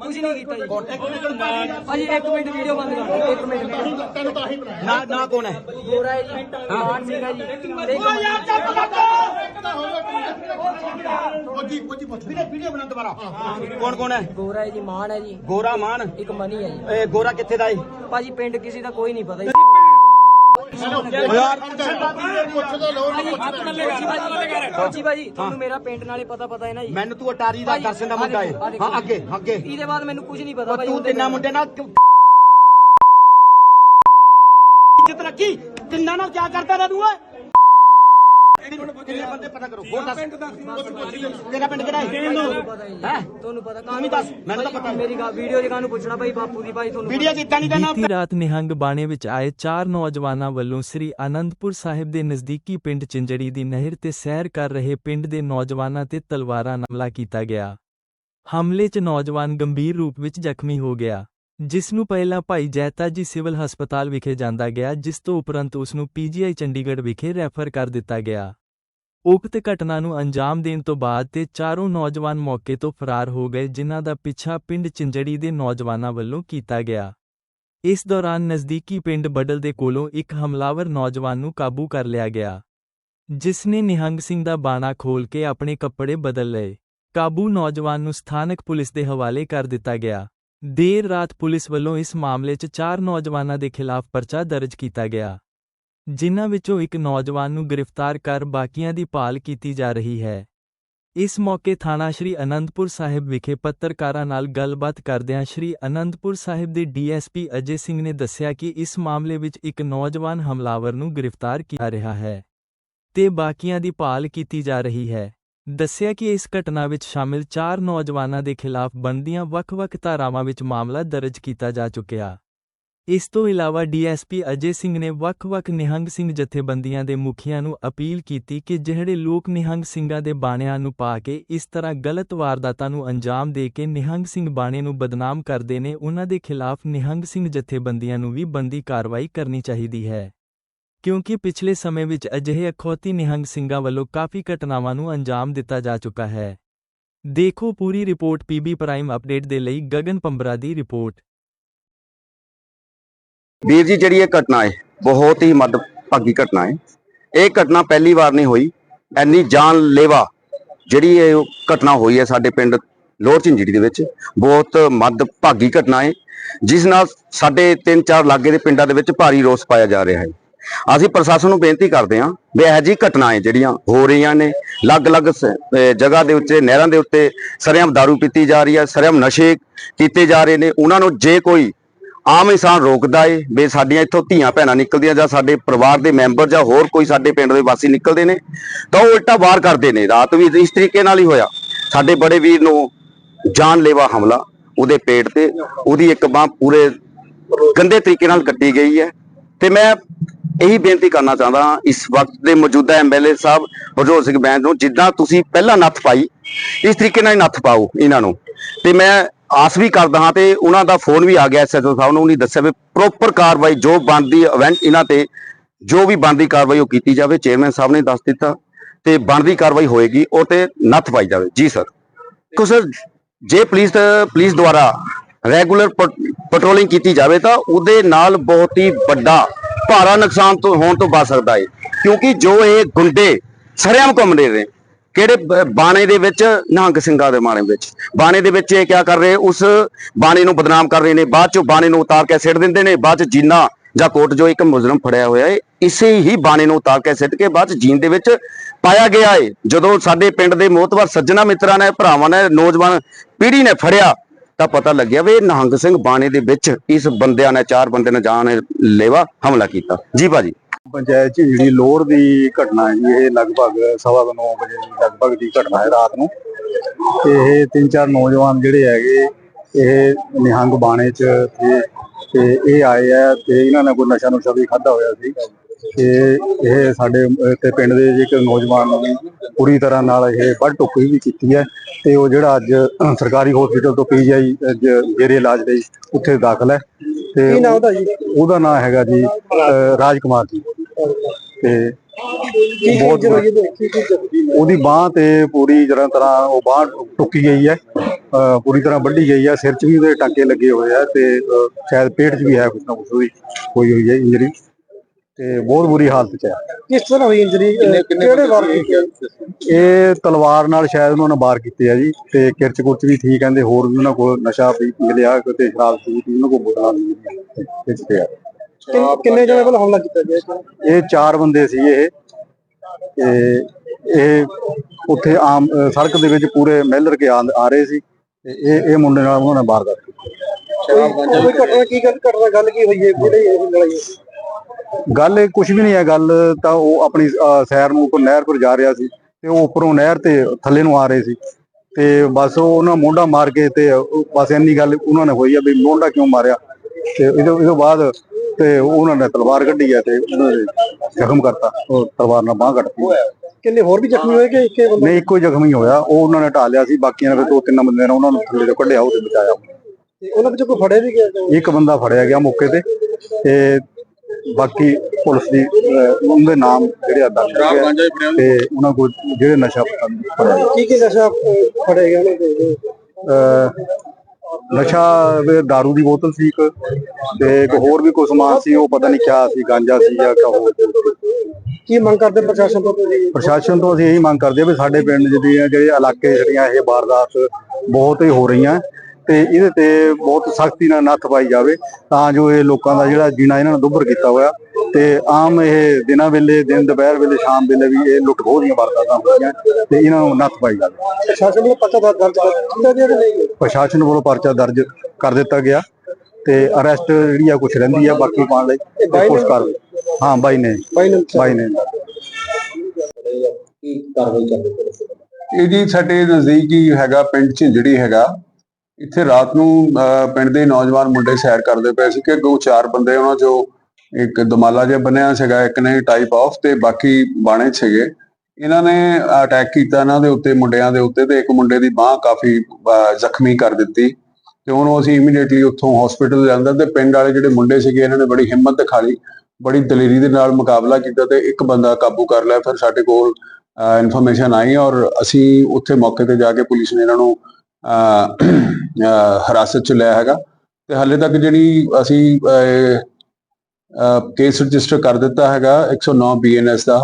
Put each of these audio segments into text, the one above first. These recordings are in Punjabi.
ਕੁਝ ਨਹੀਂ ਕੀਤਾ ਜੀ ਭਾਜੀ ਇੱਕ ਮਿੰਟ ਵੀਡੀਓ ਬੰਦ ਕਰ ਦਿਓ ਇੱਕ ਮਿੰਟ ਨਾ ਨਾ ਕੌਣ ਹੈ ਗੋਰਾ ਹੈ ਜੀ ਮਾਨ ਸਿੰਘ ਹੈ ਜੀ। ਤੇ ਇੱਕ ਕੌਣ ਕੌਣ ਹੈ ਗੋਰਾ ਹੈ ਜੀ ਮਾਨ? ਹੈ ਜੀ ਗੋਰਾ ਮਾਨ ਇੱਕ ਮਨੀ ਹੈ ਜੀ। ਇਹ ਗੋਰਾ ਕਿੱਥੇ ਦਾ ਹੈ ਭਾਜੀ ਪਿੰਡ ਕਿਸੇ ਦਾ ਕੋਈ ਨਹੀਂ ਪਤਾ ਜੀ। ਕੋਚੀ ਭਾਜੀ ਤੁਹਾਨੂੰ ਮੇਰਾ ਪਿੰਡ ਨਾਲੇ ਪਤਾ ਪਤਾ ਹੈ ਨਾ ਜੀ। ਮੈਨੂੰ ਤੂੰ ਅਟਾਰੀ ਦਾ ਦਰਸ਼ਨ ਮੁੰਡਾ ਹੈ। ਅੱਗੇ ਅੱਗੇ। ਇਹਦੇ ਬਾਅਦ ਮੈਨੂੰ ਕੁਝ ਨਹੀਂ ਪਤਾ ਤੂੰ ਤਿੰਨਾਂ ਮੁੰਡੇ ਨਾਲ ਇੱਜ਼ਤ ਰੱਖੀ। ਤਿੰਨਾਂ ਨਾਲ ਕੀ ਕਰਦਾ ਰਿਹਾ ਤੂੰ ਓਏ? ਕਿੰਨੇ ਬੰਦੇ ਪਤਾ ਕਰੋ? ਹੋਰ ਦੱਸ। ਤੇਰਾ ਪਿੰਡ ਕਿਹੜਾ ਹੈ? ਤੁਹਾਨੂੰ ਪਤਾ ਹੀ? ਤੁਹਾਨੂੰ ਪਤਾ ਵੀ ਦੱਸ, ਮੈਨੂੰ ਤਾਂ ਪਤਾ। ਮੇਰੀ ਗੱਲ ਵੀਡੀਓ ਜਗ੍ਹਾ ਨੂੰ ਪੁੱਛਣਾ ਭਾਈ ਬਾਪੂ ਦੀ ਭਾਈ ਤੁਹਾਨੂੰ ਵੀਡੀਓ ਕੀਤਾ ਨਹੀਂ ਦੇਣਾ ਬੀਤੀ ਰਾਤ ਨਿਹੰਗ ਬਾਣੇ ਵਿੱਚ ਆਏ ਚਾਰ ਨੌਜਵਾਨਾਂ ਵੱਲੋਂ ਸ੍ਰੀ ਅਨੰਦਪੁਰ ਸਾਹਿਬ ਦੇ ਨਜ਼ਦੀਕੀ ਪਿੰਡ ਚਿੰਜੜੀ ਦੀ ਨਹਿਰ ਤੇ ਸੈਰ ਕਰ ਰਹੇ ਪਿੰਡ ਦੇ ਨੌਜਵਾਨਾਂ ਤੇ ਤਲਵਾਰਾਂ ਨਾਲ ਹਮਲਾ ਕੀਤਾ ਗਿਆ। ਹਮਲੇ 'ਚ ਨੌਜਵਾਨ ਗੰਭੀਰ ਰੂਪ ਵਿੱਚ ਜ਼ਖਮੀ ਹੋ ਗਿਆ। ਜਿਸ ਨੂੰ ਪਹਿਲਾਂ ਭਾਈ ਜੈਤਾ ਜੀ ਸਿਵਲ ਹਸਪਤਾਲ ਵਿਖੇ ਜਾਂਦਾ ਗਿਆ ਜਿਸ ਤੋਂ ਉਪਰੰਤ ਉਸ ਨੂੰ ਪੀਜੀਆਈ ਚੰਡੀਗੜ੍ਹ ਵਿਖੇ ਰੈਫਰ ਕਰ ਦਿੱਤਾ ਗਿਆ। ਉਕਤ ਘਟਨਾ ਨੂੰ ਅੰਜਾਮ ਦੇਣ ਤੋਂ ਬਾਅਦ ਤੇ ਚਾਰੋਂ ਨੌਜਵਾਨ ਮੌਕੇ ਤੋਂ ਫਰਾਰ ਹੋ ਗਏ, ਜਿਨ੍ਹਾਂ ਦਾ ਪਿੱਛਾ ਪਿੰਡ ਚਿੰਜੜੀ ਦੇ ਨੌਜਵਾਨਾਂ ਵੱਲੋਂ ਕੀਤਾ ਗਿਆ। ਇਸ ਦੌਰਾਨ ਨਜ਼ਦੀਕੀ ਪਿੰਡ ਬਡਲ ਦੇ ਕੋਲੋਂ ਇੱਕ ਹਮਲਾਵਰ ਨੌਜਵਾਨ ਨੂੰ ਕਾਬੂ ਕਰ ਲਿਆ ਗਿਆ, ਜਿਸ ਨੇ ਨਿਹੰਗ ਸਿੰਘ ਦਾ ਬਾਣਾ ਖੋਲ ਕੇ ਆਪਣੇ ਕੱਪੜੇ ਬਦਲ ਲਏ। ਕਾਬੂ ਨੌਜਵਾਨ ਨੂੰ ਸਥਾਨਕ ਪੁਲਿਸ ਦੇ ਹਵਾਲੇ ਕਰ ਦਿੱਤਾ ਗਿਆ। ਦੇਰ ਰਾਤ ਪੁਲਿਸ ਵੱਲੋਂ ਇਸ ਮਾਮਲੇ 'ਚ ਚਾਰ ਨੌਜਵਾਨਾਂ ਦੇ ਖਿਲਾਫ ਪਰਚਾ ਦਰਜ ਕੀਤਾ ਗਿਆ। ਜਿਨ੍ਹਾਂ ਵਿੱਚੋਂ ਇੱਕ ਨੌਜਵਾਨ ਨੂੰ ਗ੍ਰਿਫਤਾਰ ਕਰ ਬਾਕੀਆਂ ਦੀ ਭਾਲ ਕੀਤੀ ਜਾ ਰਹੀ ਹੈ। ਇਸ ਮੌਕੇ ਥਾਣਾ ਸ਼੍ਰੀ ਅਨੰਦਪੁਰ ਸਾਹਿਬ ਵਿਖੇ ਪੱਤਰਕਾਰਾਂ ਨਾਲ ਗੱਲਬਾਤ ਕਰਦਿਆਂ ਸ਼੍ਰੀ ਅਨੰਦਪੁਰ ਸਾਹਿਬ ਦੇ ਡੀਐਸਪੀ ਅਜੇ ਸਿੰਘ ਨੇ ਦੱਸਿਆ ਕਿ ਇਸ ਮਾਮਲੇ ਵਿੱਚ ਇੱਕ ਨੌਜਵਾਨ ਹਮਲਾਵਰ ਨੂੰ ਗ੍ਰਿਫਤਾਰ ਕੀਤਾ ਰਿਹਾ ਹੈ ਤੇ ਬਾਕੀਆਂ ਦੀ ਭਾਲ ਕੀਤੀ ਜਾ ਰਹੀ ਹੈ। ਦੱਸਿਆ ਕਿ ਇਸ ਘਟਨਾ ਵਿੱਚ ਸ਼ਾਮਿਲ ਚਾਰ ਨੌਜਵਾਨਾਂ ਦੇ ਖਿਲਾਫ ਬਣਦੀਆਂ ਵੱਖ-ਵੱਖ ਧਾਰਾਵਾਂ ਵਿੱਚ ਮਾਮਲਾ ਦਰਜ ਕੀਤਾ ਜਾ ਚੁੱਕਿਆ। ਇਸ ਤੋਂ ਇਲਾਵਾ ਡੀਐਸਪੀ ਅਜੇ ਸਿੰਘ ਨੇ ਵੱਖ-ਵੱਖ ਨਿਹੰਗ ਸਿੰਘ ਜਥੇਬੰਦੀਆਂ ਦੇ ਮੁਖੀਆਂ ਨੂੰ ਅਪੀਲ ਕੀਤੀ ਕਿ ਜਿਹੜੇ ਲੋਕ ਨਿਹੰਗ ਸਿੰਘਾਂ ਦੇ ਬਾਣਿਆਂ ਨੂੰ ਪਾ ਕੇ ਇਸ ਤਰ੍ਹਾਂ ਗਲਤ ਵਾਰਦਾਤਾਂ ਨੂੰ ਅੰਜਾਮ ਦੇ ਕੇ ਨਿਹੰਗ ਸਿੰਘ ਬਾਣੇ ਨੂੰ ਬਦਨਾਮ ਕਰਦੇ ਨੇ, ਉਹਨਾਂ ਦੇ ਖਿਲਾਫ ਨਿਹੰਗ ਸਿੰਘ ਜਥੇਬੰਦੀਆਂ ਨੂੰ ਵੀ ਬੰਦੀ ਕਾਰਵਾਈ ਕਰਨੀ ਚਾਹੀਦੀ ਹੈ। ਕਿਉਂਕਿ ਪਿਛਲੇ ਸਮੇਂ ਵਿੱਚ ਅਜਿਹੇ ਅਖੌਤੀ ਨਿਹੰਗ ਸਿੰਘਾਂ ਵੱਲੋਂ ਕਾਫੀ ਘਟਨਾਵਾਂ ਨੂੰ ਅੰਜਾਮ ਦਿੱਤਾ ਜਾ ਚੁੱਕਾ ਹੈ। ਦੇਖੋ ਪੂਰੀ ਰਿਪੋਰਟ ਪੀਬੀ ਪ੍ਰਾਈਮ ਅਪਡੇਟ ਦੇ ਲਈ ਗਗਨ ਪੰਬਰਾ ਦੀ ਰਿਪੋਰਟ। ਵੀਰ ਜੀ, ਜਿਹੜੀ ਇਹ ਘਟਨਾ ਹੈ, ਬਹੁਤ ਹੀ ਮੱਧ ਭਾਗੀ ਘਟਨਾ ਹੈ। ਇਹ ਘਟਨਾ ਪਹਿਲੀ ਵਾਰ ਨਹੀਂ ਹੋਈ। ਐਨੀ ਜਾਨਲੇਵਾ ਜਿਹੜੀ ਇਹ ਘਟਨਾ ਹੋਈ ਹੈ ਸਾਡੇ ਪਿੰਡ ਲੋਰ ਝਿੰਜੜੀ ਦੇ ਵਿੱਚ, ਬਹੁਤ ਮੱਧ ਭਾਗੀ ਘਟਨਾ ਹੈ, ਜਿਸ ਨਾਲ ਸਾਡੇ 3-4 ਲਾਗੇ ਦੇ ਪਿੰਡਾਂ ਦੇ ਵਿੱਚ ਭਾਰੀ ਰੋਸ ਪਾਇਆ ਜਾ ਰਿਹਾ ਹੈ। ਅਸੀਂ ਪ੍ਰਸ਼ਾਸਨ ਨੂੰ ਬੇਨਤੀ ਕਰਦੇ ਹਾਂ ਵੀ ਇਹ ਜੀ ਹੈ ਜਿਹੜੀਆਂ ਹੋ ਰਹੀਆਂ ਨੇ, ਅਲੱਗ-ਅਲੱਗ ਜਗ੍ਹਾ ਦੇ ਉੱਤੇ, ਨਹਿਰਾਂ ਦੇ ਉੱਤੇ, ਸਰਿਆਮ ਦਾਰੂ ਪੀਤੀ ਜਾ ਰਹੀ ਹੈ, ਸਰਿਆਮ ਨਸ਼ੇ ਕੀਤੇ ਜਾ ਰਹੇ ਨੇ, ਉਹਨਾਂ ਨੂੰ ਜੇ ਕੋਈ ਆਮ ਇਨਸਾਨ ਰੋਕਦਾ ਏ ਵੀ ਸਾਡੀਆਂ ਇੱਥੋਂ ਧੀਆਂ ਭੈਣਾਂ ਨਿਕਲਦੀਆਂ ਜਾਂ ਸਾਡੇ ਪਰਿਵਾਰ ਦੇ ਮੈਂਬਰ ਜਾਂ ਹੋਰ ਕੋਈ ਸਾਡੇ ਪਿੰਡ ਦੇ ਵਾਸੀ ਨਿਕਲਦੇ ਨੇ ਤਾਂ ਉਹ ਉਲਟਾ ਵਾਰ ਕਰਦੇ ਨੇ। ਰਾਤ ਵੀ ਇਸ ਤਰੀਕੇ ਨਾਲ ਹੀ ਹੋਇਆ। ਸਾਡੇ ਬੜੇ ਵੀਰ ਨੂੰ ਜਾਨਲੇਵਾ ਹਮਲਾ, ਉਹਦੇ ਪੇਟ ਤੇ, ਉਹਦੀ ਇੱਕ ਬਾਹ ਪੂਰੇ ਗੰਦੇ ਤਰੀਕੇ ਨਾਲ ਕੱਟੀ ਗਈ ਹੈ। ਤੇ ਮੈਂ ਇਹੀ ਬੇਨਤੀ ਕਰਨਾ ਚਾਹੁੰਦਾ ਇਸ ਵਕਤ ਦੇ ਮੌਜੂਦਾ ਐਮਐਲਏ ਸਾਹਿਬ, ਹਰਜੋਤ ਸਿੰਘ ਬੈਂਸ ਨੂੰ, ਜਿੱਦਾਂ ਤੁਸੀਂ ਪਹਿਲਾਂ ਨੱਥ ਪਾਈ, ਇਸ ਤਰੀਕੇ ਨਾਲ ਹੀ ਨੱਥ ਪਾਓ ਇਹਨਾਂ ਨੂੰ। ਤੇ ਮੈਂ ਆਸ ਵੀ ਕਰਦਾ ਹਾਂ ਤੇ ਉਹਨਾਂ ਦਾ ਫੋਨ ਵੀ ਆ ਗਿਆ ਐਸਐਚਓ ਸਾਹਿਬ ਨੂੰ, ਉਹਨੇ ਦੱਸਿਆ ਵੀ ਪ੍ਰੋਪਰ ਕਾਰਵਾਈ, ਜੋ ਬਣਦੀ ਇਵੈਂਟ ਇਹਨਾਂ ਤੇ, ਜੋ ਵੀ ਬਣਦੀ ਕਾਰਵਾਈ ਉਹ ਕੀਤੀ ਜਾਵੇ ਚੇਅਰਮੈਨ ਸਾਹਿਬ ਨੇ ਦੱਸ ਦਿੱਤਾ ਤੇ ਬਣਦੀ ਕਾਰਵਾਈ ਹੋਏਗੀ, ਉਹ ਤੇ ਨੱਥ ਪਾਈ ਜਾਵੇ। ਜੀ ਸਰ ਦੇਖੋ ਸਰ ਜੇ ਪੁਲਿਸ ਪੁਲਿਸ ਦੁਆਰਾ ਰੈਗੂਲਰ ਪੈਟਰੋਲਿੰਗ ਕੀਤੀ ਜਾਵੇ ਤਾਂ ਉਹਦੇ ਨਾਲ ਬਹੁਤ ਹੀ ਵੱਡਾ ਭਾਰਾ ਨੁਕਸਾਨ ਤੋਂ, ਹੋਣ ਤੋਂ ਬਚ ਸਕਦਾ ਹੈ ਕਿਉਂਕਿ ਜੋ ਇਹ ਗੁੰਡੇ ਸਰੇਆਮ ਘੁੰਮਦੇ ਨੇ ਕਿਹੜੇ ਬਾਣੇ ਦੇ ਵਿੱਚ? ਨਿਹੰਗ ਸਿੰਘਾਂ ਦੇ ਬਾਣੇ ਵਿੱਚ। ਬਾਣੇ ਦੇ ਵਿੱਚ ਇਹ ਕਿਆ ਕਰ ਰਹੇ? ਉਸ ਬਾਣੇ ਨੂੰ ਬਦਨਾਮ ਕਰ ਰਹੇ ਨੇ। ਬਾਅਦ ਚੋਂ ਬਾਣੇ ਨੂੰ ਉਤਾਰ ਕੇ ਸਿੱਟ ਦਿੰਦੇ ਨੇ। ਬਾਅਦ ਚ ਜੀਨਾ ਜਾਂ ਕੋਟ ਜੋ ਇੱਕ ਮੁਜਰਮ ਫੜਿਆ ਹੋਇਆ ਹੈ ਇਸੇ ਹੀ ਬਾਣੇ ਨੂੰ ਉਤਾਰ ਕੇ ਸਿੱਟ ਕੇ ਬਾਅਦ ਚ ਜੀਨ ਦੇ ਵਿੱਚ ਪਾਇਆ ਗਿਆ ਹੈ ਜਦੋਂ ਸਾਡੇ ਪਿੰਡ ਦੇ ਮੋਤਬਰ ਸੱਜਣਾ ਮਿੱਤਰਾਂ ਨੇ, ਭਰਾਵਾਂ ਨੇ, ਨੌਜਵਾਨ ਪੀੜ੍ਹੀ ਨੇ ਫੜਿਆ, ਤਾਂ ਪਤਾ ਲੱਗਿਆ ਵੀ ਨਿਹੰਗ ਸਿੰਘ ਬਾਣੇ ਦੇ ਵਿੱਚ ਇਸ ਬੰਦਿਆਂ ਨੇ, ਚਾਰ ਬੰਦੇ ਨੇ ਜਾਨ ਲੇਵਾ ਹਮਲਾ ਕੀਤਾ। ਜੀ ਭਾਜੀ। ਪੰਚਾਇਤ ਚ ਜਿਹੜੀ ਲੋਰ ਦੀ ਘਟਨਾ ਹੈ ਜੀ ਇਹ ਲਗਭਗ ਸਵਾ ਕੁ ਨੌ ਵਜੇ ਦੀ ਲਗਭਗ ਦੀ ਘਟਨਾ ਹੈ ਰਾਤ ਨੂੰ। ਤੇ ਇਹ ਤਿੰਨ ਚਾਰ ਨੌਜਵਾਨ ਜਿਹੜੇ ਹੈਗੇ ਇਹ ਨਿਹੰਗ ਬਾਣੇ ਚ ਤੇ ਤੇ ਇਹ ਆਏ ਆ ਤੇ ਇਹਨਾਂ ਨੇ ਕੋਈ ਨਸ਼ਾ ਨੁਸ਼ਾ ਵੀ ਖਾਦਾ ਹੋਇਆ ਸੀ। ਤੇ ਇਹ ਸਾਡੇ ਤੇ ਪਿੰਡ ਦੇ ਇੱਕ ਨੌਜਵਾਨ ਨੂੰ ਪੂਰੀ ਤਰ੍ਹਾਂ ਨਾਲ ਇਹ ਵੱਢ ਟੁੱਕੀ ਵੀ ਕੀਤੀ ਹੈ ਤੇ ਉਹ ਜਿਹੜਾ ਅੱਜ ਸਰਕਾਰੀ ਹਸਪੀਟਲ ਤੋਂ ਪੀਜੀਆਈ ਜੇਰੇ ਇਲਾਜ ਲਈ ਉੱਥੇ ਦਾਖਲ ਹੈ। ਤੇ ਕੀ ਨਾਮ ਉਹਦਾ ਜੀ? ਉਹਦਾ ਨਾਮ ਹੈਗਾ ਜੀ ਰਾਜ ਕੁਮਾਰ ਜੀ। ਤੇ ਬਹੁਤ ਉਹਦੀ ਬਾਹ ਤੇ ਪੂਰੀ ਤਰ੍ਹਾਂ ਤਰ੍ਹਾਂ ਉਹ ਬਾਹ ਟੁੱਕੀ ਗਈ ਹੈ ਪੂਰੀ ਤਰ੍ਹਾਂ ਵੱਢੀ ਗਈ ਹੈ ਸਿਰ 'ਚ ਵੀ ਉਹਦੇ ਟਾਂਕੇ ਲੱਗੇ ਹੋਏ ਆ ਤੇ ਸ਼ਾਇਦ ਪੇਟ 'ਚ ਵੀ ਹੈ ਕੁਛ ਨਾ ਕੁਛ ਉਹਦੀ ਹੋਈ ਹੋਈ ਹੈ ਇੰਜਰੀ ਤੇ ਬਹੁਤ ਬੁਰੀ ਹਾਲਤ 'ਚ ਹੈ। ਕਿਸ ਤਰ੍ਹਾਂ ਹੋਈ ਇੰਜਰੀ ਕਿਹੜੇ ਵਾਰ ਕੀਤੀ ਇਹ ਤਲਵਾਰ ਨਾਲ ਸ਼ਾਇਦ ਉਹਨਾਂ ਨੇ ਵਾਰ ਕੀਤੇ ਆ ਜੀ ਤੇ ਕਿਰਚ ਕੁਰਚ ਵੀ ਠੀਕ ਕਹਿੰਦੇ ਹੋਰ ਵੀ ਉਹਨਾਂ ਕੋਲ ਨਸ਼ਾ ਵੀ ਮਿਲਿਆ ਤੇ ਸ਼ਰਾਬ ਸੂਤ ਵੀ ਉਹਨਾਂ ਕੋਲ ਬੋਤਲਾਂ ਵੀ ਵਿੱਚ ਪਿਆ ਕਿੰਨ- ਕਿੰਨੇ ਜਣੇ ਵੱਲ ਹਮਲਾ ਕੀਤਾ ਗਿਆ? ਇਹ ਚਾਰ ਬੰਦੇ ਸੀ ਇਹ। ਤੇ ਇਹ ਉੱਥੇ ਆਮ ਅਹ ਸੜਕ ਦੇ ਵਿੱਚ ਪੂਰੇ ਮਿਲਰ ਕੇ ਆ ਆ ਰਹੇ ਸੀ। ਤੇ ਇਹ ਇਹ ਮੁੰਡੇ ਨਾਲ ਉਹਨਾਂ ਨੇ ਵਾਰਦਾਤ ਕੀਤੀ ਕੋਈ ਕੋਈ ਘਟਨਾ ਕੀ ਗੱਲ ਘਟਨਾ ਗੱਲ ਕੀ ਹੋਈ ਹੈ? ਜਿਹੜੀ ਇਹ ਲੜਾਈ ਹੋਈ? ਗੱਲ ਇਹ ਕੁਝ ਵੀ ਨਹੀਂ ਹੈ। ਗੱਲ ਤਾਂ ਉਹ ਆਪਣੀ ਅਹ, ਸੈਰ ਨੂੰ ਉੱਪਰ ਨਹਿਰ ਪਰ ਜਾ ਰਿਹਾ ਸੀ ਤੇ ਉਹ ਉੱਪਰੋਂ ਨਹਿਰ ਤੇ ਥੱਲੇ ਨੂੰ ਆ ਰਹੇ ਸੀ। ਤੇ ਬਸ ਉਹ ਉਹਨਾਂ ਮੋਢਾ ਮਾਰ ਕੇ ਤੇ ਉਹ ਬਸ ਇੰਨੀ ਗੱਲ ਉਹਨਾਂ ਨੇ ਹੋਈ ਆ ਵੀ ਮੋਢਾ ਕਿਉਂ ਮਾਰਿਆ? ਤੇ ਇਹਦੇ ਇਹਦੇ ਬਾਅਦ ਤੇ ਉਹਨਾਂ ਨੇ ਤਲਵਾਰ ਕੱਢੀ ਆ ਤੇ ਉਹਨਾਂ ਨੇ ਜ਼ਖਮ ਕਰਤਾ ਉਹ ਤਲਵਾਰ ਨਾਲ ਬਾਹ ਕੱਟਤੀ। ਕਿੰਨੇ ਹੋਰ ਵੀ ਜ਼ਖਮੀ ਹੋਏ ਕਿ ਇੱਕੇ ਬੰਦੇ? ਨਹੀਂ ਇੱਕੋ ਹੀ ਜ਼ਖਮੀ ਹੋਇਆ। ਉਹ ਉਹਨਾਂ ਨੇ ਢਾਲਿਆ ਸੀ। ਬਾਕੀਆਂ ਨੇ ਫਿਰ ਦੋ ਤਿੰਨ ਬੰਦਿਆਂ ਨੇ ਉਹਨਾਂ ਨੂੰ ਥੱਲੇ ਤੋਂ ਕੱਢਿਆ ਉਹ ਤੇ ਬਚਾਇਆ। ਤੇ ਉਹਨਾਂ ਵਿੱਚੋਂ ਕੋਈ ਫੜੇ ਵੀ ਗਿਆ ਜਾਂ- ਇੱਕ ਬੰਦਾ ਫੜਿਆ ਗਿਆ ਮੌਕੇ ਤੇ ਤੇ ਬਾਕੀ ਪੁਲਿਸ ਦੀ ਅਹ, ਉਹਦੇ ਨਾਮ ਜਿਹੜੇ ਆ ਦਰਜ ਆ ਤੇ ਉਹਨਾਂ ਕੋਲ ਜਿਹੜੇ ਨਸ਼ਾ ਫੜਿਆ ਗਿਆ। ਕੀ ਕੀ ਨਸ਼ਾ ਅਹ, ਫੜੇ ਗਏ ਉਹਨਾਂ ਦੇ ਅਹ, ਨਸ਼ਾ दारू ਦੀ ਬੋਤਲ ਸੀ ਇੱਕ ਤੇ ਇੱਕ ਹੋਰ ਵੀ ਕੋਈ ਸਮਾਨ ਸੀ ਉਹ ਪਤਾ ਨਹੀਂ ਕਿਆ ਸੀ ਗਾਂਜਾ ਸੀ ਜਾਂ ਕਿਆ ਹੋਰ। ਕੀ ਮੰਗ ਕਰਦੇ ਪ੍ਰਸ਼ਾਸਨ ਤੋਂ ਤੁਸੀਂ ਪ੍ਰਸ਼ਾਸਨ ਤੋਂ ਅਸੀਂ ਇਹੀ ਮੰਗ ਕਰਦੇ ਵੀ ਸਾਡੇ ਪਿੰਡ ਜਿਹੜੀਆਂ ਜਿਹੜੇ ਇਲਾਕੇ ਜਿਹੜੀਆਂ ਇਹ ਵਾਰਦਾਤ ਬਹੁਤ ਹੀ ਹੋ ਰਹੀਆਂ ਤੇ ਇਹਦੇ ਤੇ ਬਹੁਤ ਸਖਤੀ ਨਾਲ ਨੱਥ ਪਾਈ ਜਾਵੇ ਤਾਂ ਜੋ ਇਹ ਲੋਕਾਂ ਦਾ ਜਿਹੜਾ ਜੀਣਾ ਇਹਨਾਂ ਨੇ ਦੁੱਭਰ ਕੀਤਾ ਹੋਇਆ ਤੇ ਆਮ ਇਹ ਦਿਨਾਂ ਵੇਲੇ ਦਿਨ ਦੁਪਹਿਰ ਵੇਲੇ ਸ਼ਾਮ ਵੇਲੇ ਵੀ ਇਹ ਲੁੱਟ ਖੋਹ ਦੀਆਂ ਵਾਰਦਾਤਾਂ ਹੁੰਦੀਆਂ ਤੇ ਇਹਨਾਂ ਨੂੰ ਨੱਥ ਪਾਈ ਜਾਵੇ ਪ੍ਰਸ਼ਾਸਨ ਨੂੰ ਪਤਾ ਦਰਜ ਕਰ ਦਿੱਤਾ ਗਿਆ ਕਿ ਨਹੀਂ? ਪ੍ਰਸ਼ਾਸਨ ਵੱਲੋਂ ਪਰਚਾ ਦਰਜ ਕਰ ਦਿੱਤਾ ਗਿਆ ਤੇ ਅਰੈਸਟ ਜਿਹੜੀ ਆ ਕੁਝ ਰਹਿੰਦੀ ਆ ਬਾਕੀ ਪਾਉਣ ਲਈ ਕੋਸ਼ਿਸ਼ ਕਰ ਹਾਂ ਬਾਈ ਨੇ। ਬਾਈ ਨੇ ਇਹ ਜੀ ਸਾਡੇ ਨਜ਼ਦੀਕ ਹੀ ਹੈਗਾ ਪਿੰਡ ਝਿੰਜੜੀ ਹੈਗਾ। ਇੱਥੇ ਰਾਤ ਨੂੰ ਪਿੰਡ ਦੇ ਨੌਜਵਾਨ ਮੁੰਡੇ ਸੈਰ ਕਰਦੇ ਪਏ ਸੀ ਕਿ ਦੋ ਚਾਰ ਬੰਦੇ ਉਹਨਾਂ ਚੋਂ ਇੱਕ ਦਮਾਲਾ ਜਿਹਾ ਬਣਿਆ ਸੀਗਾ ਇੱਕ ਨੇ ਟਾਈਪ ਆਫ ਤੇ ਬਾਕੀ ਬਾਣੇ ਸੀਗੇ। ਇਹਨਾਂ ਨੇ ਅਟੈਕ ਕੀਤਾ ਇਹਨਾਂ ਦੇ ਉੱਤੇ ਮੁੰਡਿਆਂ ਦੇ ਉੱਤੇ ਤੇ ਇੱਕ ਮੁੰਡੇ ਦੀ ਬਾਹ ਕਾਫੀ ਜ਼ਖਮੀ ਕਰ ਦਿੱਤੀ। ਤੇ ਉਹਨੂੰ ਅਸੀਂ ਇਮੀਡੀਏਟਲੀ ਉੱਥੋਂ ਹਸਪੀਟਲ ਲਿਆਂਦਾ ਤੇ ਪਿੰਡ ਵਾਲੇ ਜਿਹੜੇ ਮੁੰਡੇ ਸੀਗੇ ਇਹਨਾਂ ਨੇ ਬੜੀ ਹਿੰਮਤ ਦਿਖਾਈ ਬੜੀ ਦਲੇਰੀ ਦੇ ਨਾਲ ਮੁਕਾਬਲਾ ਕੀਤਾ ਤੇ ਇੱਕ ਬੰਦਾ ਕਾਬੂ ਕਰ ਲਿਆ। ਫਿਰ ਸਾਡੇ ਕੋਲ ਇਨਫੋਰਮੇਸ਼ਨ ਆਈ ਔਰ ਅਸੀਂ ਉੱਥੇ ਮੌਕੇ ਤੇ ਜਾ ਕੇ ਪੁਲਿਸ ਨੇ ਇਹਨਾਂ ਨੂੰ ਅਹ, ਅਹ, ਹਿਰਾਸਤ ਚ ਲਿਆ ਹੈਗਾ। ਤੇ ਹਾਲੇ ਤੱਕ ਜਿਹੜੀ ਅਸੀਂ ਕੇਸ ਰਜਿਸਟਰ ਕਰ ਦਿੱਤਾ ਹੈਗਾ 109 ਬੀਐਨਐਸ ਦਾ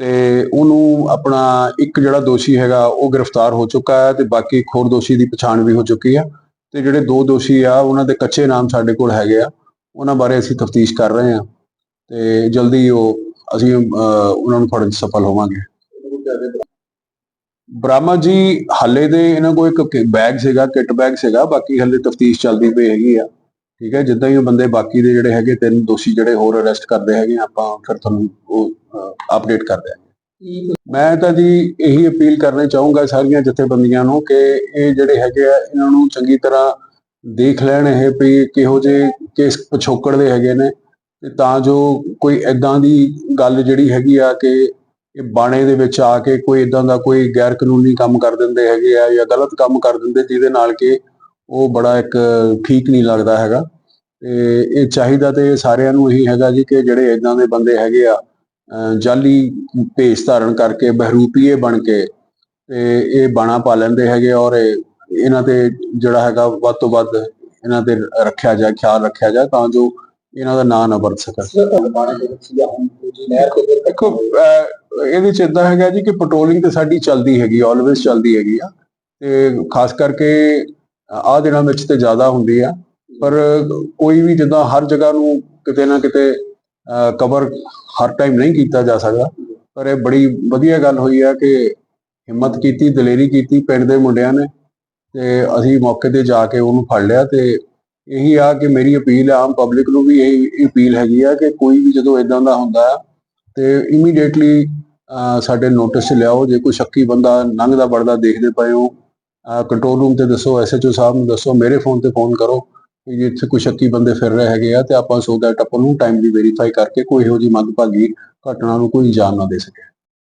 ਤੇ ਉਹਨੂੰ ਆਪਣਾ ਇੱਕ ਜਿਹੜਾ ਦੋਸ਼ੀ ਹੈਗਾ ਉਹ ਗ੍ਰਿਫਤਾਰ ਹੋ ਚੁੱਕਾ ਹੈ ਤੇ ਬਾਕੀ ਇੱਕ ਹੋਰ ਦੋਸ਼ੀ ਦੀ ਪਛਾਣ ਵੀ ਹੋ ਚੁੱਕੀ ਆ ਤੇ ਜਿਹੜੇ ਦੋ ਦੋਸ਼ੀ ਆ ਉਹਨਾਂ ਦੇ ਕੱਚੇ ਨਾਮ ਸਾਡੇ ਕੋਲ ਹੈਗੇ ਆ ਉਹਨਾਂ ਬਾਰੇ ਅਸੀਂ ਤਫਤੀਸ਼ ਕਰ ਰਹੇ ਹਾਂ ਤੇ ਜਲਦੀ ਉਹ ਅਸੀਂ ਅਹ, ਉਹਨਾਂ ਨੂੰ ਫੜਨ ਸਫਲ ਹੋਵਾਂਗੇ। ਬ੍ਰਹਮਾ ਜੀ ਹੱਲੇ ਦੇ ਇਹਨਾਂ ਕੋਲ ਇੱਕ ਬੈਗ ਸੀਗਾ ਕਿੱਟ ਬੈਗ ਸੀਗਾ ਬਾਕੀ ਹੱਲੇ ਤਫਤੀਸ਼ ਚੱਲਦੀ ਪਈ ਹੈਗੀ ਆ। ਠੀਕ ਹੈ, ਜਿੱਦਾਂ ਹੀ ਉਹ ਬੰਦੇ ਬਾਕੀ ਦੇ ਜਿਹੜੇ ਹੈਗੇ, ਤਿੰਨ ਦੋਸ਼ੀ ਜਿਹੜੇ ਹੋਰ ਅਰੈਸਟ ਕਰਦੇ ਹੈਗੇ, ਆਪਾਂ ਫਿਰ ਤੁਹਾਨੂੰ ਉਹ ਅਪਡੇਟ ਕਰ ਦਿਆਂਗੇ। ਮੈਂ ਤਾਂ ਜੀ ਇਹੀ ਅਪੀਲ ਕਰਨਾ ਚਾਹੂੰਗਾ ਸਾਰੀਆਂ ਜਥੇਬੰਦੀਆਂ ਨੂੰ ਕਿ ਇਹ ਜਿਹੜੇ ਹੈਗੇ ਆ, ਇਹਨਾਂ ਨੂੰ ਚੰਗੀ ਤਰ੍ਹਾਂ ਦੇਖ ਲੈਣ ਇਹ ਵੀ ਕਿਹੋ ਜਿਹੇ ਕੇਸ ਪਿਛੋਕੜ ਦੇ ਹੈਗੇ ਨੇ ਤਾਂ ਜੋ ਕੋਈ ਐਦਾਂ ਦੀ ਗੱਲ ਜਿਹੜੀ ਹੈਗੀ ਆ ਕਿ ਇਹ ਬਾਣੇ ਦੇ ਵਿੱਚ ਆ ਕੇ ਕੋਈ ਇਦਾਂ ਦਾ ਕੋਈ ਗੈਰ ਕਾਨੂੰਨੀ ਕੰਮ ਕਰ ਦਿੰਦੇ ਹੈਗੇ ਆ ਜਾਂ ਗਲਤ ਕੰਮ ਕਰ ਦਿੰਦੇ ਜਿਹਦੇ ਨਾਲ ਕਿ ਉਹ ਬੜਾ ਇੱਕ ਠੀਕ ਨਹੀਂ ਲੱਗਦਾ ਹੈਗਾ। ਤੇ ਇਹ ਚਾਹੀਦਾ ਤੇ ਸਾਰਿਆਂ ਨੂੰ ਇਹੀ ਹੈਗਾ ਜੀ ਕਿ ਜਿਹੜੇ ਇਦਾਂ ਦੇ ਬੰਦੇ ਹੈਗੇ ਆ ਜਾਲੀ ਭੇਸ ਧਾਰਨ ਕਰਕੇ ਬਹਿਰੂਪੀਏ ਬਣ ਕੇ ਤੇ ਇਹ ਬਾਣਾ ਪਾ ਲੈਂਦੇ ਹੈਗੇ ਔਰ ਇਹ- ਇਹਨਾਂ ਤੇ ਜਿਹੜਾ ਹੈਗਾ ਵੱਧ ਤੋਂ ਵੱਧ ਇਹਨਾਂ ਤੇ ਰੱਖਿਆ ਜਾਏ ਖਿਆਲ ਰੱਖਿਆ ਜਾਏ ਤਾਂ ਜੋ ਇਹਨਾਂ ਦਾ ਨਾਂ ਨਾ ਵਰਤ ਸਕਣ। ਦੇਖੋ ਇਹਦੇ ਚ ਇਦਾਂ ਹੈਗਾ ਜੀ ਕਿ ਪੈਟਰੋਲਿੰਗ ਤੇ ਸਾਡੀ ਚੱਲਦੀ ਹੈਗੀ ਆਲਵੇਸ ਚੱਲਦੀ ਹੈਗੀ ਆ। ਤੇ ਖਾਸ ਕਰਕੇ ਆਹ ਦਿਨਾਂ ਵਿੱਚ ਤੇ ਜ਼ਿਆਦਾ ਹੁੰਦੀ ਆ, ਪਰ ਕੋਈ ਵੀ ਜਿੱਦਾਂ ਹਰ ਜਗ੍ਹਾ ਨੂੰ ਕਿਤੇ ਨਾ ਕਿਤੇ ਕਵਰ ਹਰ ਟਾਈਮ ਨਹੀਂ ਕੀਤਾ ਜਾ ਸਕਦਾ। ਪਰ ਇਹ ਬੜੀ ਵਧੀਆ ਗੱਲ ਹੋਈ ਆ ਕਿ ਹਿੰਮਤ ਕੀਤੀ, ਦਲੇਰੀ ਕੀਤੀ ਪਿੰਡ ਦੇ ਮੁੰਡਿਆਂ ਨੇ ਤੇ ਅਸੀਂ ਮੌਕੇ ਤੇ ਜਾ ਕੇ ਉਹਨੂੰ ਫੜ ਲਿਆ ਤੇ ਇਹੀ ਆ ਕਿ ਮੇਰੀ ਅਪੀਲ ਆ, ਆਮ ਪਬਲਿਕ ਨੂੰ ਵੀ ਇਹ ਅਪੀਲ ਹੈਗੀ ਆ ਕਿ ਕੋਈ ਵੀ ਜਦੋਂ ਇਦਾਂ ਦਾ ਹੁੰਦਾ ਆ ਤੇ ਇਮੀਡੀਏਟਲੀ ਸਾਡੇ ਨੋਟਿਸ 'ਚ ਲਿਆਓ, ਜੇ ਕੋਈ ਸ਼ੱਕੀ ਬੰਦਾ ਲੰਘਦਾ ਵੜਦਾ ਦੇਖਦੇ ਪਏ ਹੋ ਕੰਟਰੋਲ ਰੂਮ ਤੇ ਦੱਸੋ ਐਸਐਚਓ ਸਾਹਿਬ ਨੂੰ ਦੱਸੋ, ਮੇਰੇ ਫੋਨ ਤੇ ਫੋਨ ਕਰੋ ਕਿ ਜੇ ਇੱਥੇ ਕੋਈ ਸ਼ੱਕੀ ਬੰਦੇ ਫਿਰ ਰਹੇ ਹੈਗੇ ਆ ਤੇ ਆਪਾਂ ਸੋ ਦੈਟ ਆਪਾਂ ਨੂੰ ਟਾਈਮਲੀ ਵੈਰੀਫਾਈ ਕਰਕੇ ਕੋਈ ਇਹੋ ਜਿਹੀ ਮੰਦਭਾਗੀ ਘਟਨਾ ਨੂੰ ਕੋਈ ਅੰਜਾਮ ਨਾ ਦੇ ਸਕੇ